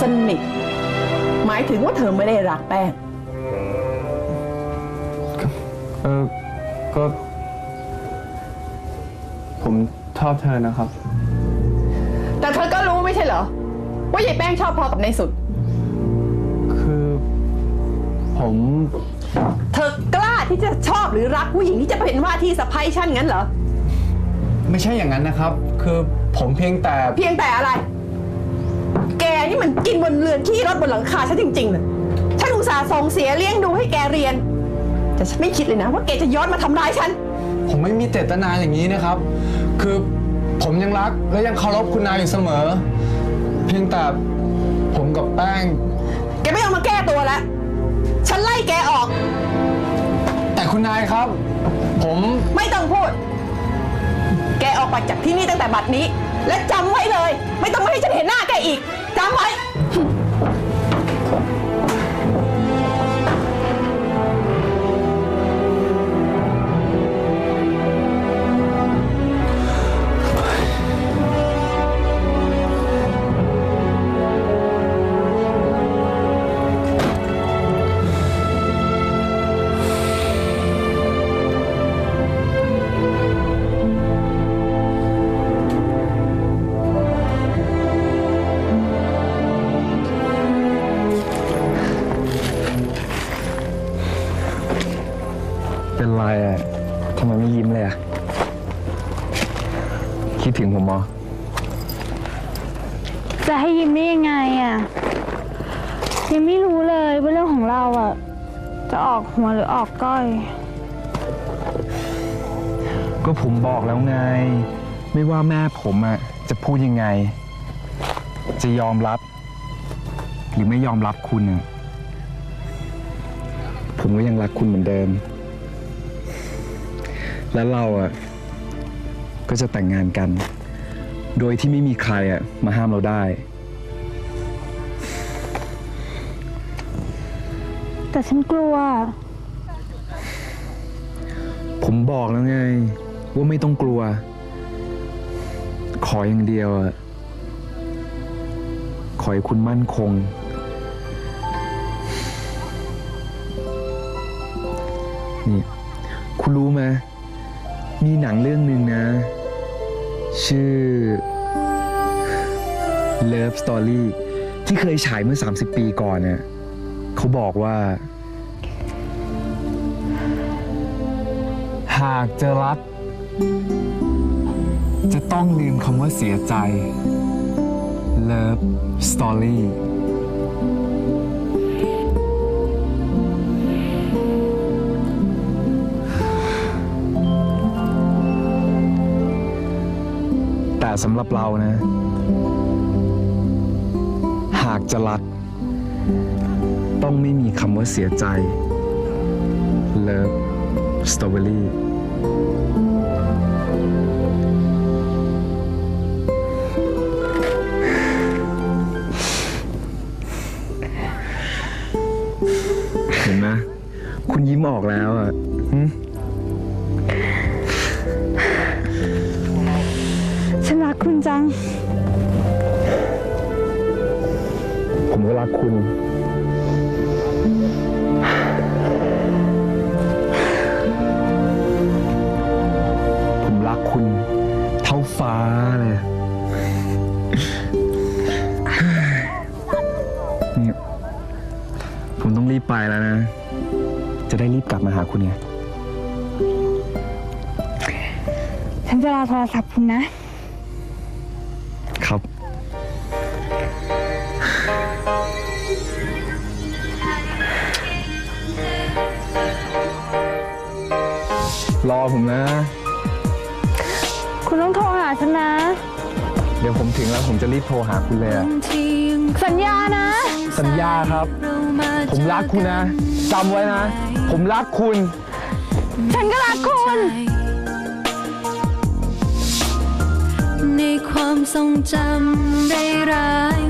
สนิท หมายถึงว่าเธอไม่ได้รักแป้ง เออก็ ผมชอบเธอนะครับ แต่เธอก็รู้ไม่ใช่เหรอ ว่ายายแป้งชอบพอกับในสุด คือ ผม เธอกล้าที่จะชอบหรือรักผู้หญิงที่จะเป็นว่าที่สะพ้ายฉันงั้นเหรอ ไม่ใช่อย่างนั้นนะครับ คือผมเพียงแต่ เพียงแต่อะไรแกนี่มัน กินบนเรือนขี้รถบนหลังคาฉันจริงๆเลยฉันอุตส่าห์ส่งเสียเลี้ยงดูให้แกเรียน แต่ฉันไม่คิดเลยนะ ว่าแกจะย้อนมาทำร้ายฉัน ผมไม่มีเจตนาอย่างนี้นะครับ คือผมยังรักและยังเคารพคุณนายอยู่เสมอ เพียงแต่ผมกับแป้ง แกไม่ต้องมาแก้ตัวแล้ว ฉันไล่แกออก แต่คุณนายครับ ผมไม่ต้องพูด แกออกไปจากที่นี่ตั้งแต่บัดนี้ และจำไว้เลย ไม่ต้องมาให้ฉันเห็นหน้าแกอีกจำไว้ เหัวหรือออกก้อย ก็ผมบอกแล้วไง ไม่ว่าแม่ผมอะจะพูดยังไง จะยอมรับ หรือไม่ยอมรับคุณอะผมก็ยังรักคุณเหมือนเดิม แล้วเราอะก็จะแต่งงานกัน โดยที่ไม่มีใครอะมาห้ามเราได้ แต่ฉันกลัว ผมบอกแล้วไง ว่าไม่ต้องกลัว ขออย่างเดียวอะขอให้คุณมั่นคง นี่ คุณรู้ไหมมีหนังเรื่องหนึ่งนะ ชื่อ Love Story ที่เคยฉายเมื่อ 30 ปีก่อนเนี่ยเขาบอกว่า หากจะรัก จะต้องลืมคำว่าเสียใจ Love Story แต่สำหรับเรานะ หากจะรัก ต้องไม่มีคำว่าเสียใจ Love Story เห็นไหมคุณยิ้มออกแล้วอะหึฉันรักคุณจัง ผมก็รักคุณ ฟ้าเลยนี่ผมต้องรีบไปแล้วนะ จะได้รีบกลับมาหาคุณไง ฉันจะรอโทรศัพท์คุณนะ ครับ รอผมนะ คุณต้องโทรหาฉันนะ เดี๋ยวผมถึงแล้วผมจะรีบโทรหาคุณเลยอะสัญญานะ สัญญาครับ ผมรักคุณนะจำไว้นะ ผมรักคุณ ฉันก็รักคุณ ในความทรงจำร้าย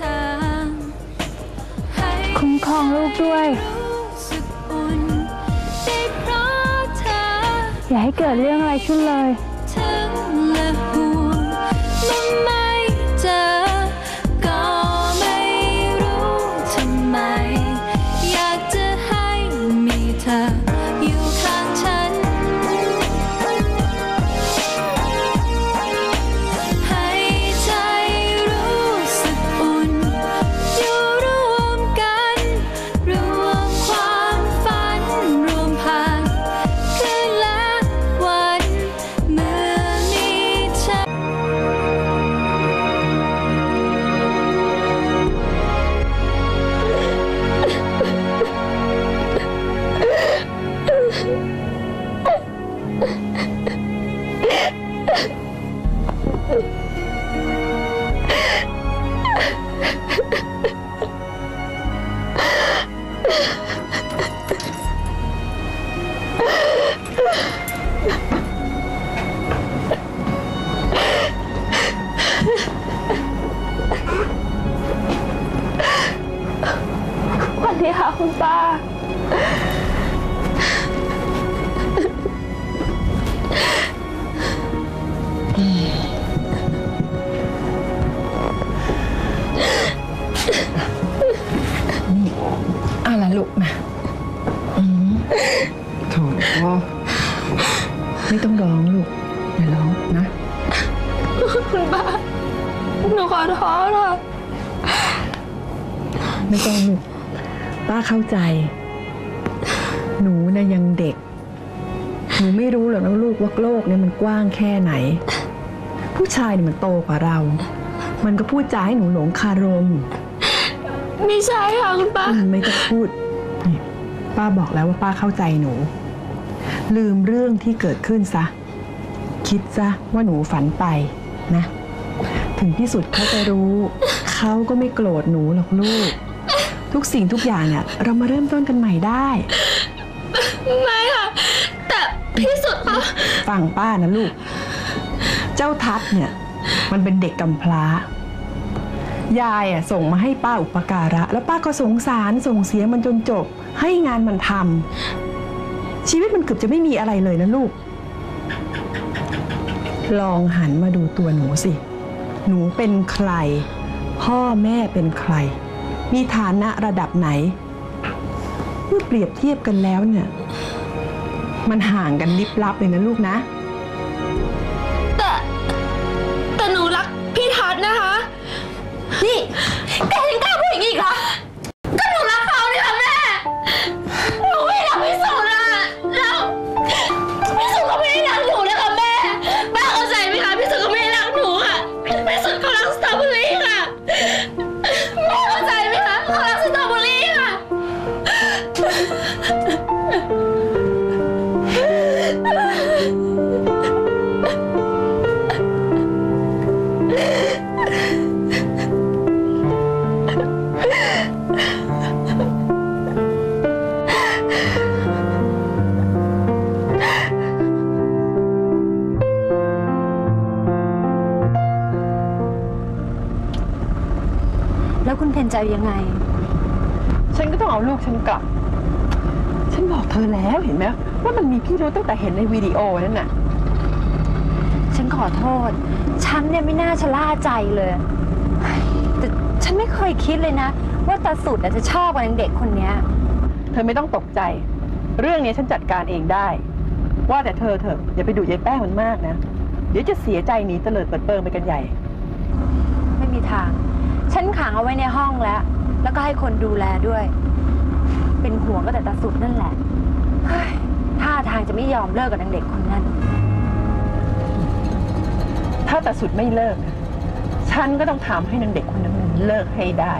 ทางให้คุ้มครองลูกด้วย อย่าให้เกิดเรื่องอะไรขึ้นเลย เข้าใจ หนูนะยังเด็ก หนูไม่รู้หรอกนะลูกว่าโลกเนี่ยมันกว้างแค่ไหน ผู้ชายเนี่ยมันโตกว่าเรา มันก็พูดจาให้หนูหลงคารม ไม่ใช่ค่ะคุณป้าอืมไม่ต้องพูดนี่ป้าบอกแล้วว่าป้าเข้าใจหนู ลืมเรื่องที่เกิดขึ้นซะ คิดซะว่าหนูฝันไปนะ ถึงที่สุดเขาจะรู้ เขาก็ไม่โกรธหนูหรอกลูก ทุกสิ่งทุกอย่างเนี่ยเรามาเริ่มต้นกันใหม่ได้ ไม่ค่ะ แต่พี่สุดค่ะฟังป้านะลูก เจ้าทัศน์เนี่ย มันเป็นเด็กกำพร้ายายอะส่งมาให้ป้าอุปการะ แล้วป้าก็สงสารส่งเสียมันจนจบ ให้งานมันทำชีวิตมันเกือบจะไม่มีอะไรเลยนะลูก ลองหันมาดูตัวหนูสิ หนูเป็นใคร พ่อแม่เป็นใคร มีฐานะระดับไหน เมื่อเปรียบเทียบกันแล้วเนี่ย มันห่างกันลิบลับเลยนะลูกนะ แต่ แต่หนูรักพี่ทัศน์นะคะ นี่ แล้วคุณเพนจะเอายังไง ฉันก็ต้องเอาลูกฉันกลับ ฉันบอกเธอแล้วเห็นไหมว่ามันมีพี่รู้ตั้งแต่เห็นในวิดีโอนั่นน่ะ ฉันขอโทษ ฉันเนี่ยไม่น่าชะล่าใจเลยเฮ้ยแต่ฉันไม่เคยคิดเลยนะ ว่าตาสุดอะจะชอบกับนางเด็กคนเนี้ย เธอไม่ต้องตกใจ เรื่องนี้ฉันจัดการเองได้ ว่าแต่เธอเถอะอย่าไปดูยายแป้งมันมากนะ เดี๋ยวจะเสียใจหนีเตลิดเปิดเปิงไปกันใหญ่ ไม่มีทาง ฉันขังเอาไว้ในห้องแล้ว แล้วก็ให้คนดูแลด้วย เป็นห่วงก็แต่ตาสุดนั่นแหละเฮ้ยท่าทางจะไม่ยอมเลิกกับนางเด็กคนนั้น ถ้าแต่สุดไม่เลิก ฉันก็ต้องถามให้นางเด็กคนนั้นเลิกให้ได้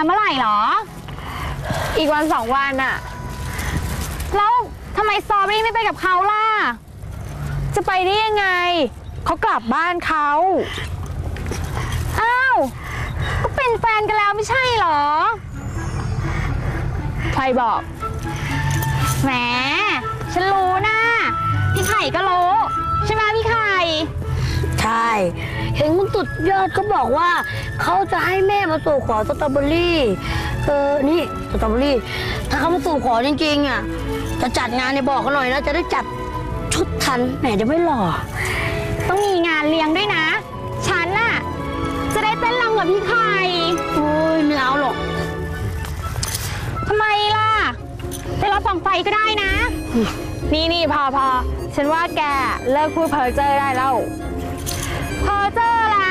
เขาจะกลับมาเมื่อไหร่หรอ อีกวันสองวันอะแล้วทำไมสตรอเบอรี่ไม่ไปกับเขาล่ะ จะไปได้ยังไง เขากลับบ้านเขา อ้าว ก็เป็นแฟนกันแล้วไม่ใช่หรอ ใครบอก แหม ฉันรู้นะ พี่ไข่ก็รู้ ใช่ไหมพี่ไข่ ใช่ เห็นคุณสุดยอดก็บอกว่า เขาจะให้แม่มาสู่ขอสตรอเบอรี่เออนี่สตรอเบอรี่ ถ้าเขามาสู่ขอจริงๆอะจะจัดงานในยบอกกันหน่อยนะจะได้จัดชุดทันแหมเดี๋ยวไม่หล่อ ต้องมีงานเลี้ยงด้วยนะ ฉันน่ะ จะได้เต้นรำกับพี่ไข่โอ้ยไม่เอาหรอกทำไมล่ะไปรับส่องไฟก็ได้นะ นี่นี่พอพอฉันว่าแกเลิกพูดเพ้อเจ้อได้แล้ว พอเจอล่ะ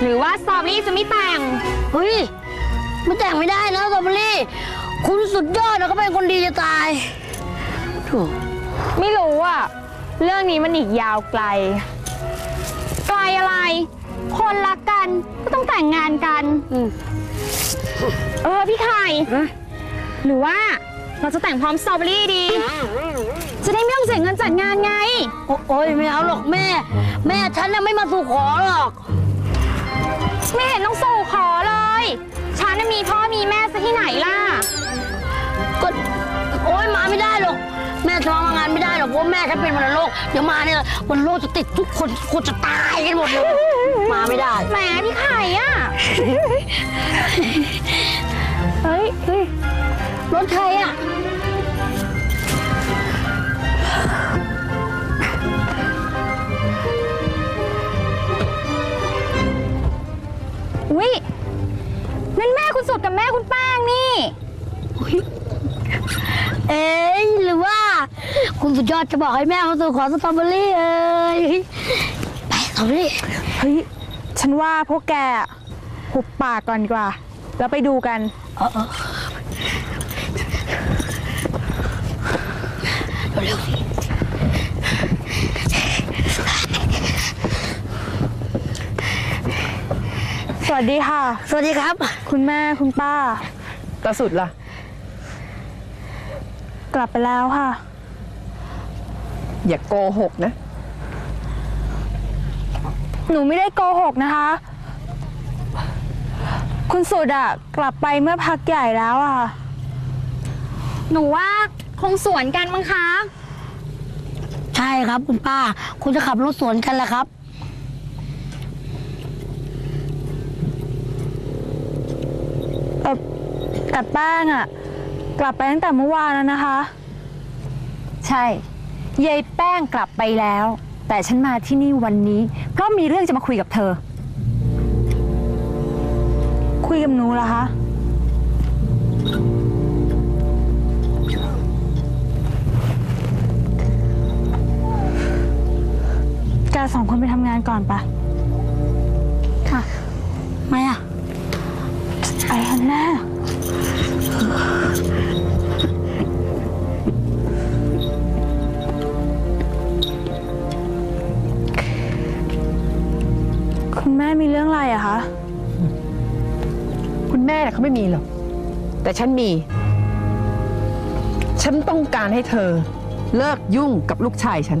หรือว่าสตรอเบอรี่จะไม่แต่ง เฮ้ย ไม่แต่งไม่ได้นะสตรอเบอรี่ คุณสุดยอดนะก็เป็นคนดีจะตายโถูไม่รู้อะเรื่องนี้มันอีกยาวไกล ไกลอะไร คนรักกันก็ต้องแต่งงานกันอืมเออพี่ไข่ หรือว่าเราจะแต่งพร้อมสตรอเบอรี่ดี จะได้ไม่ต้องเสียเงินจัดงานไง โอโอ้ยไม่เอาหรอกแม่ แม่ฉันน่ะไม่มาสู่ขอหรอก ไม่เห็นต้องสู่ขอเลย ฉันน่ะมีพ่อมีแม่ซะที่ไหนล่ะ ก็โอ้ยมาไม่ได้หรอก แม่จะมางานไม่ได้หรอกเพราะแม่ฉันเป็นวัณโรคเดี๋ยวมาเนี่ยวัณโรคจะติดทุกคนคนจะตายกันหมดเลย มาไม่ได้ แหมพี่ไข่อะเฮ้ยเฮ้ยรถใครอะ สุดกับแม่คุณแป้งนี่ เอ้ยหรือว่า คุณสุดยอดจะบอกให้แม่มาสู่ขอสตรอเบอรี่เอ้ยไปสตรอเบอรี่เฮ้ยฉันว่าพวกแกหุบปากก่อนดีกว่า แล้วไปดูกัน เออเออเร็วๆสิ ส วัสดีค่ะ สวัสดีครับ คุณแม่คุณป้า ตาสุดล่ะ กลับไปแล้วค่ะ อย่าโกหกนะ หนูไม่ได้โกหกนะคะ คุณสุดอะกลับไปเมื่อพักใหญ่แล้วอะค่ะหนูว่าคงสวนกันมั้งคะ ใช่ครับ คุณป้า คุณจะขับรถสวนกันแหละครับ เออ แต่แป้งอะกลับไปตั้งแต่เมื่อวานแล้วนะคะ ใช่ยายแป้งกลับไปแล้ว แต่ฉันมาที่นี่วันนี้ เพราะมีเรื่องจะมาคุยกับเธอ คุยกับหนูเหรอคะ แกสองคนไปทำงานก่อนปะไม่อะไปกันแม่ คุณแม่มีเรื่องอะไรอะคะ คุณแม่น่ะเขาไม่มีหรอก แต่ฉันมี ฉันต้องการให้เธอ เลิกยุ่งกับลูกชายฉัน